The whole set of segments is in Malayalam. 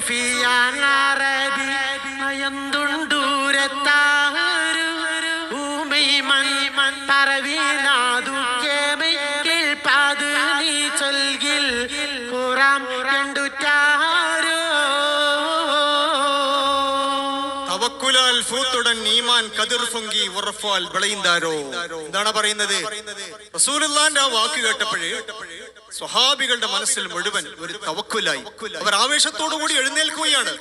സുഫിയാനറബി നയന്തുണ്ടൂരത്താരു ഊമൈ മൻ മൻ പറവീനാദുക്കേമൈ കേൾപ്പാത് നീ ചൊൽകിൽ കുറാം തവക്കുലാൽ ഫൂത്തുടൻ ഈമാൻ കതിർ പൊങ്കി ഉറഫാൽ വിളയുന്നാരോ എന്താണ് പറയുന്നത്? റസൂലുള്ളാന്റെ ആ വാക്ക് കേട്ടപ്പോഴേ സ്വഹാബികളുടെ മനസ്സിൽ മുഴുവൻ ഒരു തവക്കുലായി. അവർ ആവേശത്തോടു കൂടി എഴുന്നേൽക്കുകയാണ്.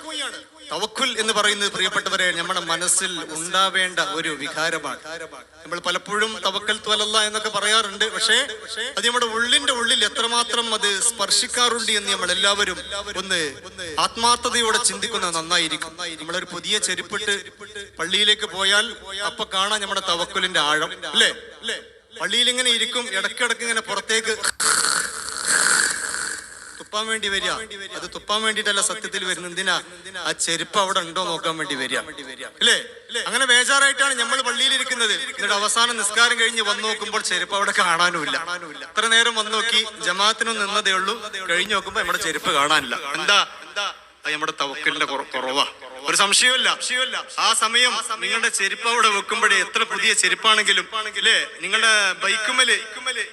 തവക്കുൽ എന്ന് പറയുന്നത് പ്രിയപ്പെട്ടവരെ നമ്മുടെ മനസ്സിൽ ഉണ്ടാവേണ്ട ഒരു വികാരമാണ്. നമ്മൾ പലപ്പോഴും തവക്കൽ ത്വലല്ല എന്നൊക്കെ പറയാറുണ്ട്. പക്ഷേ അത് നമ്മുടെ ഉള്ളിന്റെ ഉള്ളിൽ എത്രമാത്രം അത് സ്പർശിക്കാറുണ്ട് എന്ന് നമ്മൾ എല്ലാവരും ഒന്ന് ആത്മാർത്ഥതയോടെ ചിന്തിക്കുന്നത് നന്നായിരിക്കും. നമ്മളൊരു പുതിയ ചെരുപ്പിട്ട് പള്ളിയിലേക്ക് പോയാൽ അപ്പൊ കാണാം നമ്മുടെ തവക്കുലിന്റെ ആഴം അല്ലേ? പള്ളിയിൽ ഇങ്ങനെ ഇരിക്കും ഇടക്കിടക്ക് ഇങ്ങനെ പുറത്തേക്ക് തുപ്പാൻ വേണ്ടി വരിക. അത് തുപ്പാൻ വേണ്ടിട്ടല്ല സത്യത്തിൽ വരുന്നത്. എന്തിനാ? ആ ചെരുപ്പ് അവിടെ ഉണ്ടോ നോക്കാൻ വേണ്ടി വരിക. അല്ലേ? അങ്ങനെ ബേജാറായിട്ടാണ് നമ്മൾ പള്ളിയിൽ ഇരിക്കുന്നത്. എന്നിട്ട് അവസാനം നിസ്കാരം കഴിഞ്ഞ് വന്നു നോക്കുമ്പോൾ ചെരുപ്പ് അവിടെ കാണാനുമില്ല. അത്ര നേരം വന്നു നോക്കി ജമാഅത്തിനും നിന്നതേ ഉള്ളൂ. കഴിഞ്ഞു നോക്കുമ്പോ നമ്മുടെ ചെരുപ്പ് കാണാനില്ല. എന്താ? നമ്മുടെ തവക്കലിന്റെ കുറ- കുറവാ. ഒരു സംശയമില്ല ആ സമയം നിങ്ങളുടെ ചെരുപ്പ് അവിടെ വെക്കുമ്പോഴേ എത്ര പുതിയ ചെരുപ്പാണെങ്കിലും അല്ലേ നിങ്ങളുടെ ബൈക്കുമല്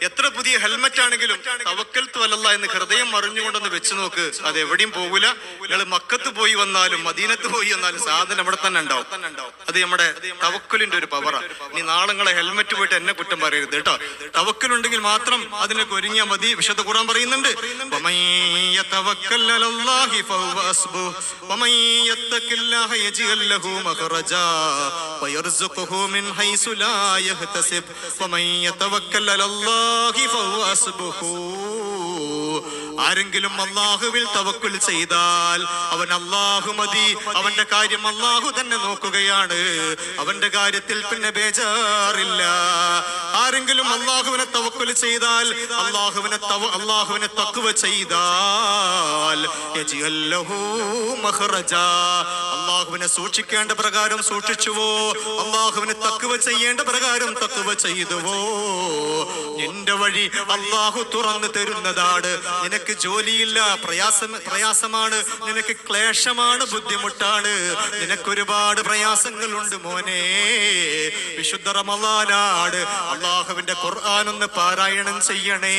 എത്ര പുതിയ ഹെൽമറ്റ് ആണെങ്കിലും തവക്കൽ ത്വലല്ല എന്ന് ഹൃദയം മറിഞ്ഞുകൊണ്ടൊന്ന് വെച്ച് നോക്ക് അത് എവിടെയും പോകൂല നിങ്ങൾ മക്കത്ത് പോയി വന്നാലും മദീനത്ത് പോയി വന്നാലും സാധനം അവിടെ തന്നെ ഉണ്ടാവും അത് നമ്മുടെ തവക്കലിന്റെ ഒരു പവറാ ഇനി നാളെ നിങ്ങളെ ഹെൽമറ്റ് പോയിട്ട് എന്നെ കുറ്റം പറയരുത് കേട്ടോ തവക്കലുണ്ടെങ്കിൽ മാത്രം അതിനൊക്കെ ഒരുങ്ങിയാൽ മതി വിശുദ്ധ ഖുർആൻ പറയുന്നുണ്ട് ومن يتوكل على الله فهو حسبه ومن يتق الله يجعل له مخرجا ويرزقه من حيث لا يحتسب ومن يتوكل على الله فهو حسبه ആരെങ്കിലും അള്ളാഹുവിൽ തവക്കുൽ ചെയ്താൽ അവൻ അള്ളാഹു മതി അവന്റെ കാര്യം അള്ളാഹു തന്നെ നോക്കുകയാണ് അവന്റെ കാര്യത്തിൽ പിന്നെ ബേജാറില്ല ആരെങ്കിലും അള്ളാഹുവിനെ തവക്കുൽ ചെയ്താൽ അള്ളാഹുവിനെ തവ അള്ളാഹുവിനെ തക്കുവ ചെയ്താൽ. അള്ളാഹുവിനെ സൂക്ഷിക്കേണ്ട പ്രകാരം സൂക്ഷിച്ചുവോ? അള്ളാഹുവിനെ തക്കുവ ചെയ്യേണ്ട പ്രകാരം തക്കുവ ചെയ്തുവോ? നിന്റെ വഴി അള്ളാഹു തുറന്നു തരുന്നതാണ്. നിനക്ക് ജോലിയില്ല പ്രയാസം പ്രയാസമാണ്. നിനക്ക് ക്ലേശമാണ് ബുദ്ധിമുട്ടാണ്. നിനക്കൊരുപാട് പ്രയാസങ്ങളുണ്ട് മോനെ. വിശുദ്ധ റമലാനാട് അള്ളാഹുവിന്റെ ഖുർആൻ ഒന്ന് പാരായണം ചെയ്യണേ.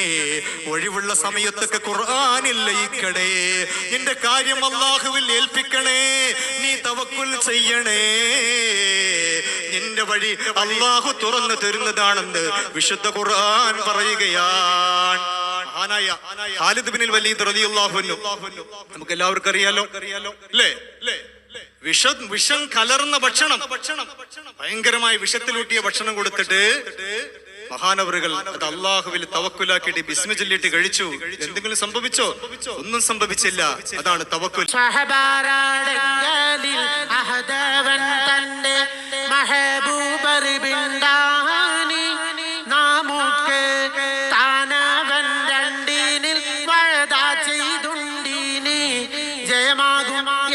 ഒഴിവുള്ള സമയത്തൊക്കെ ഖുർആനിൽ ലയിക്കണേ നിന്റെ കാര്യം അള്ളാഹുവിൽ ഏൽപ്പിക്കണേ. നീ തവക്കുൽ ചെയ്യണേ. നിന്റെ വഴി അള്ളാഹു തുറന്നു തരുന്നതാണെന്ന് വിശുദ്ധ ഖുർആൻ പറയുകയാണ്. മഹാനായ ഖാലിദ് റളിയല്ലാഹു അൻഹു. നമുക്ക് എല്ലാവർക്കും അറിയാലോ അറിയാലോ അല്ലേ അല്ലേ? വിഷം വിഷം കലർന്ന ഭക്ഷണം. ഭക്ഷണം ഭയങ്കരമായി വിഷത്തിലൂട്ടിയ ഭക്ഷണം കൊടുത്തിട്ട് മഹാനവറുകൾ അത് അള്ളാഹുവിൽ തവക്കുലാക്കിയിട്ട് ബിസ്മ ചൊല്ലിട്ട് കഴിച്ചു. എന്തെങ്കിലും സംഭവിച്ചോ? ഒന്നും സംഭവിച്ചില്ല. അതാണ് തവക്കുൽ. തന്റെ മഹബൂബറിബിണ്ടാനി ജയമാകുമാ